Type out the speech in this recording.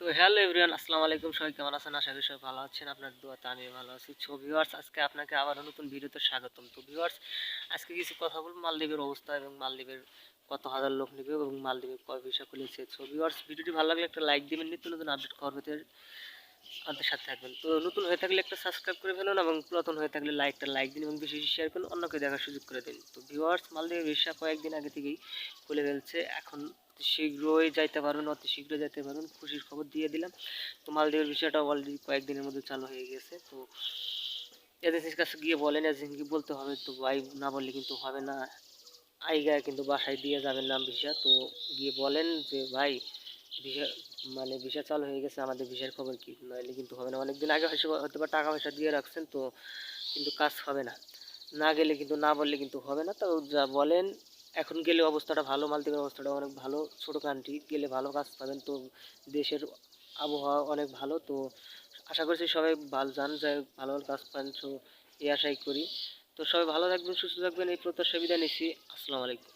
তো hello everyone, আসসালামু আলাইকুম। সবাই কেমন আছেন? আশা করি সবাই ভালো আছেন। আপনার দোয়াতে আমি ভালো আছি। সো ভিউয়ার্স আজকে আপনাকে আবারও নতুন ভিডিওতে স্বাগতম। তো ভিউয়ার্স আজকে কিছু কথা বলব। মালদ্বীপের অবস্থা এবং মালদ্বীপের কত হাজার লোক নেবে এবং মালদ্বীপের কয় ভিসা খুলেছে। সো ভিউয়ার্স ভিডিওটি ভালো লাগলে একটা লাইক দিবেন। নিত্য নতুন আপডেট পেতে আমাদের সাথে থাকবেন। তো নতুন হয়ে থাকলে একটা সাবস্ক্রাইব করে ফেলুন এবং পুরাতন হয়ে থাকলে লাইকটা লাইক দিন এবং বেশি বেশি শেয়ার করুন। অন্যকে দেখার সুযোগ করে দিন। তো ভিউয়ার্স মালদ্বীপের ভিসা কয়েকদিন আগে থেকেই খুলে ফেলছে। এখন অতি শীঘ্রই যাইতে পারবেন, অতি শীঘ্রই যেতে পারবেন। খুশির খবর দিয়ে দিলাম। তো মালদ্বীপের বিষয়টা অলরেডি কয়েকদিনের মধ্যে চালু হয়ে গেছে। তো এজেন্সির কাছে গিয়ে বলেন, এজেন্সিকে বলতে হবে তো ভাই, না বললে কিন্তু হবে না। আইগায় কিন্তু বাসায় দিয়ে যাবেন না ভিসা। তো গিয়ে বলেন যে, ভাই, ভিসা মানে ভিসা চালু হয়ে গেছে, আমাদের ভিসার খবর কি? নাহলে কিন্তু হবে না। অনেকদিন আগে হয়তো হয়তো বা টাকা পয়সা দিয়ে রাখছেন, তো কিন্তু কাজ হবে না। না গেলে কিন্তু, না বললে কিন্তু হবে না। তো যা বলেন এখন গেলে অবস্থাটা ভালো, মালদ্বীপের অবস্থাটা অনেক ভালো, ছোটো কান্ট্রি গেলে ভালো কাজ পাবেন, তো দেশের আবহাওয়া অনেক ভালো, তো আশা করছি সবাই ভালো যান, যাই ভালো ভালো কাজ পান, তো এই আশাই করি, তো সবাই ভালো থাকবেন, সুস্থ থাকবেন, এই প্রত্যাশা বিদায় নিচ্ছি, আসসালামু আলাইকুম।